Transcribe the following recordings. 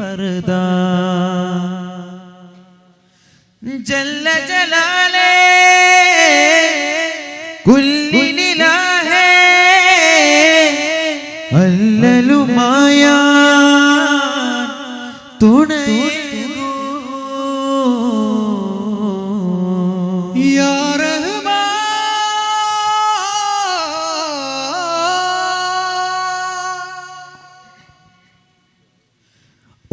ഫർദാ ജല്ല ജലാലേ. കുല്ലിനിലാഹേ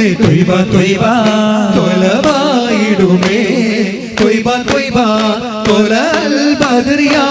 പാടിടുന്നേ തൊയ്ബ തൊയ്ബ തൊലവായിടുമേ തൊയ്ബ തൊയ്ബ തൊലൽ ബദറിയാ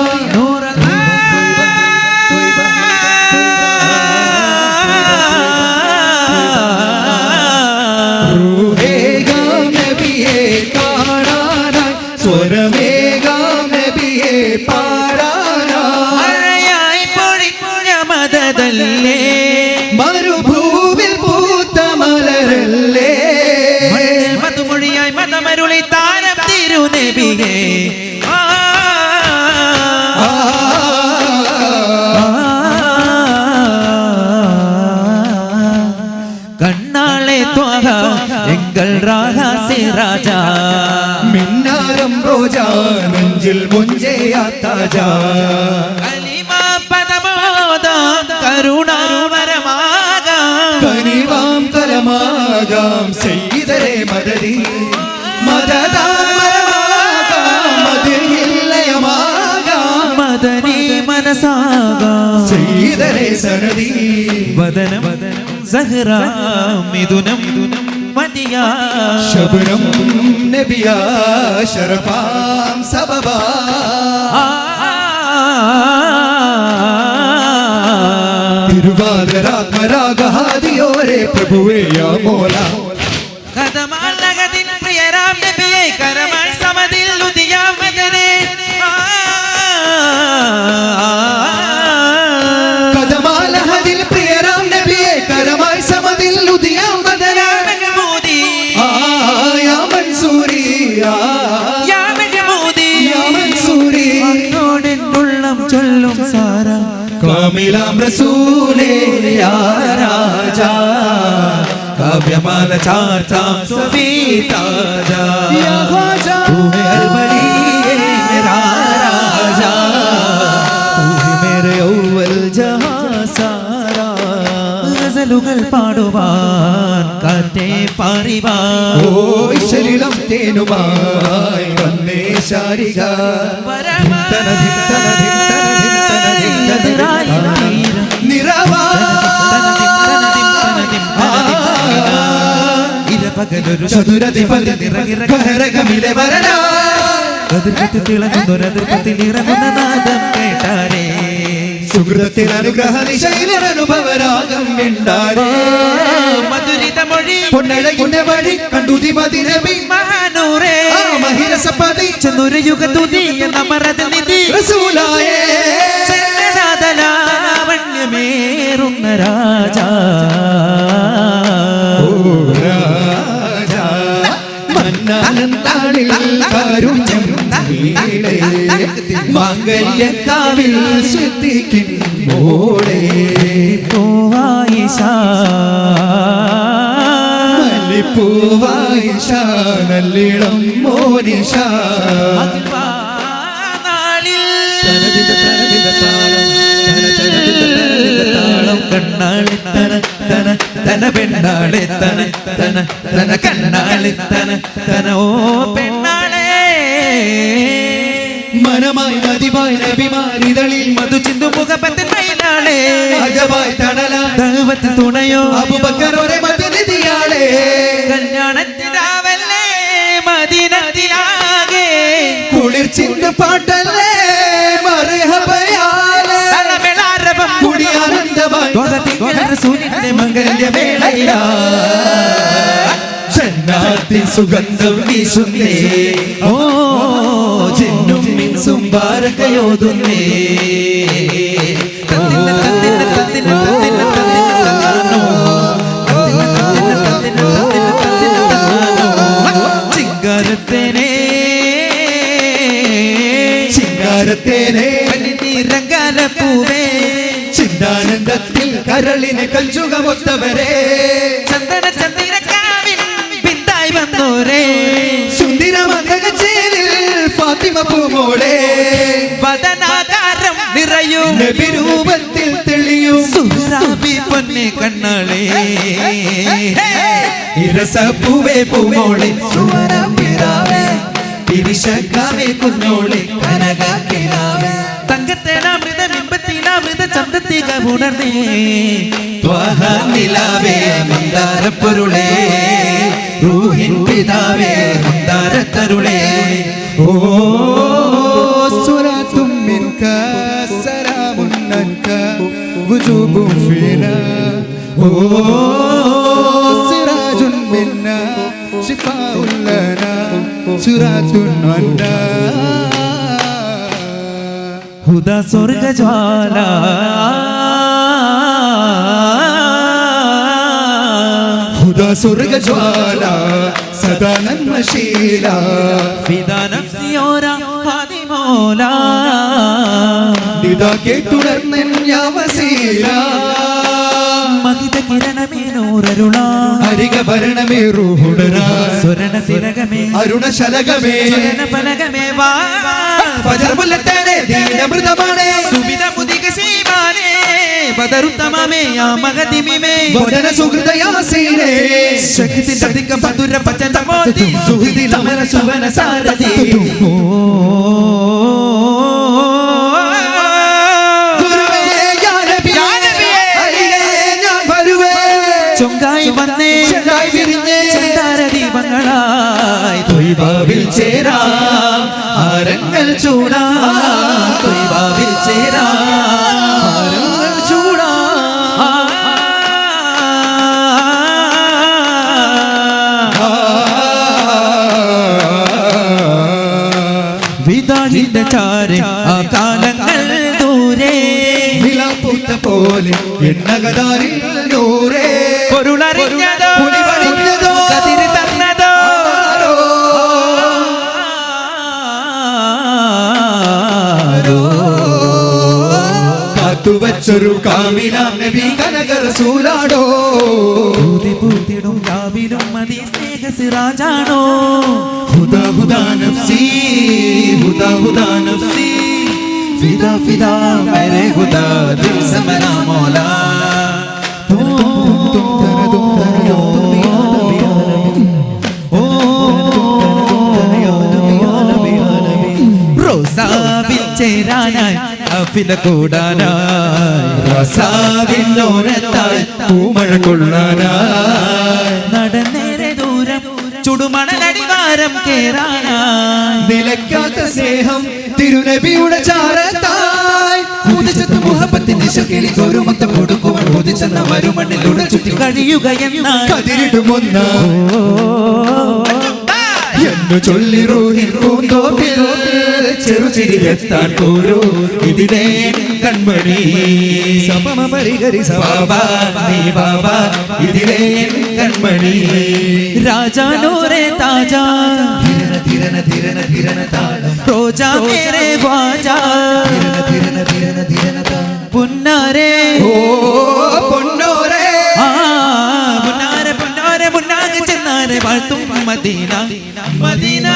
എങ്കൾ രാജാസി രാജാ. മിന്നാരം റോജാ നെഞ്ചിൽ കലിമ കനിവാം മനസാകാം. ചെയ്തരേ സനതി വദനം സഹ്റ മിഥുനം. മതിയാ. ശബനം നബിയാ ശരഫാം സബബാ. തിരുവാതിരാത്മരാഗഹാദിയോരെ പ്രഭുവേ യാ മോല. രാജാ കാവ്യമാല ചാർത്താം സുഫീ താജാ ഗസലുകൾ പാടുവാൻ കാറ്റേ പാറിവാൻ ഓ ശരീരം തേനുമായി വന്നേ ശാരിക തനധി തനധി ഇരപകലൊരു ചതുരധിപതി നിറകിറകമിലെ വരണ തിളങ്ങുന്ന തിളങ്ങുന്നൊരതിർപ്പത്തിൽ നിറങ്ങുന്ന നാദം കേട്ടാരേ സുഹൃത്തിൽ അനുഗ്രഹ ദിശയിൽ അനുഭവരാഗം മിണ്ടാരേ മധുരിത മൊഴി പൊന്നഴകിന്റെ വഴി കണ്ടു ദിമതിരബി മഹാനൂറേ. ആ മഹിരസപതി. ചെന്നൊരു യുഗതുതി എന്ന മറത് നിധി. റസൂലായേ. രാജാ. മാംഗല്യക്കാവിൽ ശ്രദ്ധിക്കും മോളേ പൂവായിഷ നല്ലിടം മോനിഷ കണ്ണാളി തന തന തന പെണ്ണാളെ തന തന തന കണ്ണാളി തന തന ഓ പെണ്ണാളെ. മനമായി നദിവായി നബിമാരിതളിൽ മധു ചിന്തു മുഖപത്തിൽ മയിലാളെ. അജബായി തണലായി ദൈവത്തിൽ തുണയോ? അബുബക്കറോരെ മധ്യനിധിയാളേ കല്യാണത്തിനാവല്ലേ? മദീനത്തിലാകെ. കുളിർ ചിന്ത പാട്ടല്ലേ? മറിഹബയാലേ. തലമെളാരവം. കുടി ആനന്ദമായി സൂര്യന്റെ മംഗല്യവേളയിലാ ചെന്നാത്തി സുഗന്ധം വീശുന്നേ. ഓ തന്നിന തന്നിന തന്നിന തന്നിന തന്നാനോ. ചിങ്കാരത്തേനേ. ചിങ്കാരത്തേനെ. പനിനീരങ്കാല പൂവേ ചിന്താനന്ദത്തിൽ കരളിനെ കഞ്ചുകമൊത്തവരെ. ചന്ദന ചന്ദിരക്കാവിൻ പിന്തായി വന്നോരേ. ഫാത്തിമ പൂമോളെ വദനാകാരം നിറയും രൂപത്തിൽ തെളിയും. സുഹ്റാബി പൊന്നെ കണ്ണാളെ. ഇരസപ്പൂവേ പൂമോളെ സുവരപ്പിറാവേ തിരിശക്കാവേ കുഞ്ഞോളെ. കനകാക്കിനാവേ. തങ്കത്തേനാമൃത ബിംബത്തിലാമൃത ചന്തത്തിക ഉണർന്നേ. ത്വഹ നിലാവേ മന്ദാരപ്പൊരുളേ. റൂഹിൻ പിതാവേ മന്ദാരത്തരുളേ. ഓ സുരാത്തും മിൻക സലാമുൻ അൻക വുജൂബും ഫീനാ ഓ സിറാജുൻ മിന്നാ ശിഫാഉൻ ലനാ സുരാത്തുൻ അന്നാ ഹുദ സ്വർഗജ്വാല ഹുദ ഫിദാ നഫ്സിയോര ഹാദി മൗല ഇതാ കേട്ടുണർന്നൻ യാവസീല. മഹിത കിരണമേ നൂറരുള. ഹരിക ഭരണമേ റൂഹുടരാ. സ്വരണ തിലകമേ അരുണശലകമേ. സ്വരണ ഫലകമേ വാ. ഫജർമുല്ലത്തേനെ ദീനമൃതമാണേ. സുവിധ മുദിക സീമാനേ. ബദറുത്തമമേ യാ മഗതിമിമേ വദന സുഹൃതയാസീനേ ശക്തി സതിക മധുര പചന മോതി സുഹൃതി ലമന സുവന സാരതി ചൊങ്കായി വന്നേ. ചെണ്ടായി വിരിഞ്ഞേ. ചന്ദാര ദീപങ്ങളായി തൊയ്ബാവിൽ ചേരാം. ആരങ്ങൾ ചൂടാം. തൊയ്ബാവിൽ ചേരാം. വിതാഹിന്റെ ചാരെ ആ കാലങ്ങൾ ദൂരെ. നിലാപ്പൂത്ത പോലെ എണ്ണകതാരിൽ ദൂരെ. പൊരുളറിഞ്ഞതോ കതിര് തന്നതോ. കാത്തുവച്ചൊരു കാമിലാം നബി കനക റസൂലാടോ പൂതി പൂത്തിടും രാവിലും മതി സ്നേഹ സിറാജാണോ ഹുദാ ഹുദാ നഫ്സി ഹുദാ ഹുദാ നഫ്സി. ഫിദാ ഫിദാ മേരെ ഹുദാ ദിൽ സമനാ മൗലാ റോസാവിൽ ചേരാനായി അഫില കൂടാനായി. റസാവിന്നോരത്താൽ പൂമഴ കൊള്ളാനായി. ചുടുമണലടിവാരം കേറാനായി. നിലക്കാത്ത സ്നേഹം തിരുനബിയുടെ ചാരത്തായി. കുതിച്ചെത്ത് മുഹബത്തിൻ കിളിശ കിളിക്കൊരു മൊത്തം കൊടുക്കുവാൻ കൊതിച്ചെന്ന മരുമണ്ണിലൂടെ ചുറ്റി കഴിയുക എന്നാൽ കതിരിടുമൊന്ന എന്നു ചൊല്ലി റൂഹിൽ പൂന്തോപ്പിൽ ചെറുചിരിയെത്താൻ പോരോ ഇതിലേ കൺമണി. സമമ പരിഹരി ബാബാ നീ ബാബാ ഇതിലേ കൺമണി. രാജാനോരെ താജാ. തിരന തിരന തിരന താളം. റോജാ മേരെ ഖ്വാജാ. തിരന തിരന ധിരന താളം. പുന്നാരേ. ഓ വാഴ്ത്തും മദീന. മദീന.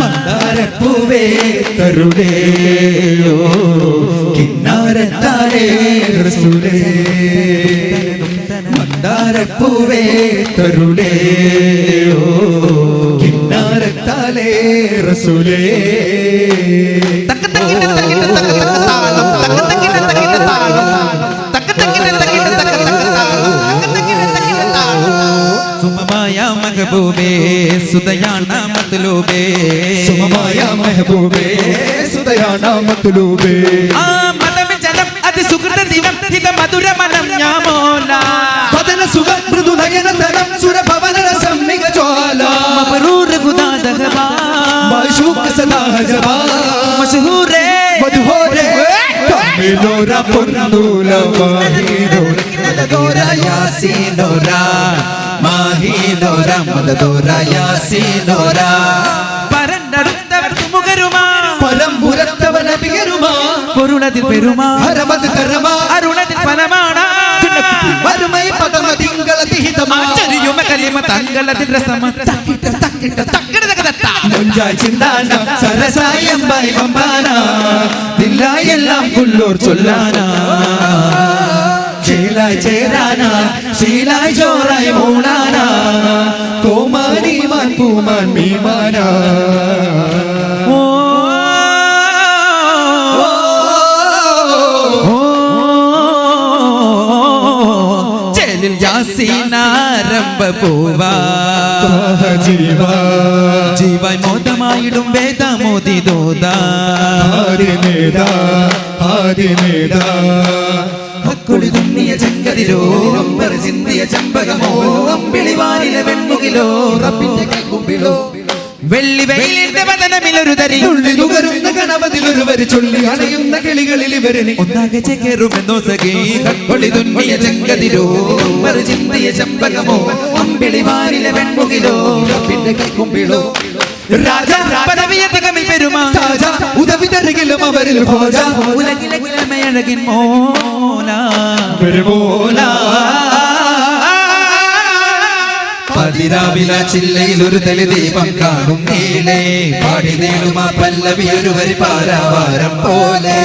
മന്ദാരപ്പൂവേ തരുടേയോ കിന്നാരത്താരേ റസൂലേ. മന്ദാരപ്പൂവേ തരുടേയോ കിന്നാരത്താലേ റസൂലേ. या महबूबे सुदयाना मतलूबे सुमाया महबूबे सुदयाना मतलूबे आ मलम जनम अति सुकृत दिवम हित मधुर मनम या मौला वदन सुगम मृदु नयन तनम सुर भवन रसम निग निगज्वाला मबरूर गुदा दगबा माशूक सदा हजबा मशहूर है मधुर है मिलो रा पुन्नु वाहिद മദദോര യാസീനോര മാഹീനോര മദദോര യാസീനോര പരണ്ടടുത്തവർ തുമുകരുമാ പൊരുളതിൽ പെരുമാ ഹരമത് കരമാ അരുളതിൽ ഫലമാണ് വരുമൈ പദമ തിങ്കള തിഹിതമാ കലിമ തങ്ങളതിൽ രസമ. തക്കിട്ട തക്കിട്ട തക്കിട തകതത്ത മുഞ്ചായി ചിന്താന സരസായം ബൈ ബമ്പാന ദില്ലായെല്ലാം കുള്ളൂർ ചൊല്ലാനാ. ശീലായി ചേരാനാ ശീലായി ചോറായി മൂളാനാ കോമാനി മാൻ പൂമാൻ മീമാനാ ഓ ഓ ചെലിൽ ജാസീനാരംഭ പൂവാ ജീവാ ജീവൻ മോദമായിടും വേദമോദി ദോദാ ആദിനേതാ ആദിനേതാ അക്കുളി തുന്നിയ ചെങ്കതിലോ അമ്പർ ചിന്തിയ ചമ്പകമോ അമ്പിളിവാനിലെ വെൺമുകിലോ റബ്ബിന്റെ കൈക്കുമ്പിളോ വെള്ളി വെയിലിന്റെ വതനമിലൊരു തരിയുള്ളിൽ ഉകരുന്ന ഗണപതിലൊരുവര് ചൊല്ലി അണയുന്ന കിളികളിൽ ഇവരിനി. ഒന്നാകെ ചേരുമെന്നോ സഖി കക്കൊളി തുന്നിയ ചെങ്കതിരോ അമ്പർ ചിന്തിയ ചെമ്പകമോ അമ്പിളിവാനിലെ വെൺമുകിലോ റബ്ബിന്റെ കൈക്കുമ്പിളോ രാജ പദവിയ തികമിൽ പെരുമാ. ഉദവി തരുകിലും അവരിൽ ഉലകിലെ കിളമയഴകിൻ മോല പെരുമോല പതിരാവില ചില്ലയിൽ ഒരു തെളി ദീപം കാണും നീളേ പാടി നീളുമ പല്ലവി ഒരു വരി പാരാവാരം പോലെ.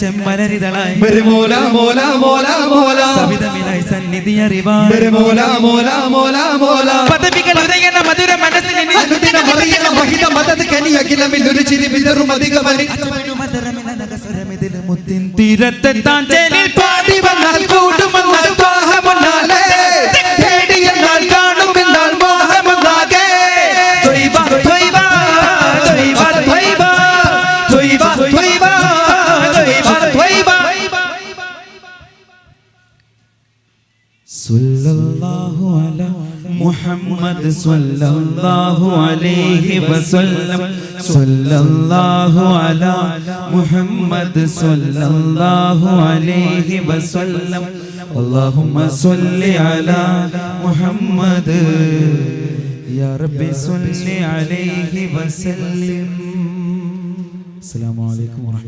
ചെമ്മലരിതളായി. പെരുമോല മോല മോല മോല. സവിതമിലായി സന്നിധി അറിവാൻ പെരുമോല മോല മോല മോല. പദവികൾ ഉദയന മധുര മനസ്സിൽ അനുദിന മറിയണ മഹിത മതത് കനിയകിലമിൽ ഒരു ചിരി വിതറും അധികമനി മുത്തിൻ തീരത്തെത്താൻ ചേലിൽ പാടി വന്നാൽ കൂടുമെന്നാൽ ദാഹമൊന്നാലേ തേടിയെന്നാൽ കാണുമെന്നാൽ മോഹമൊന്നാകെ തൊയ്ബ, തൊയ്ബ, തൊയ്ബ, തൊയ്ബ, തൊയ്ബ, തൊയ്ബ, തൊയ്ബ, തൊയ്ബ. സല്ലല്ലാഹു അലാ മുഹമ്മദ് സല്ലല്ലാഹു അലൈഹി വസല്ലം. സല്ലല്ലാഹു അലാ മുഹമ്മദ് സല്ലല്ലാഹു അലൈഹി വസല്ലം اللهم صل على محمد يا رب صل عليه وسلم السلام عليكم ورحمة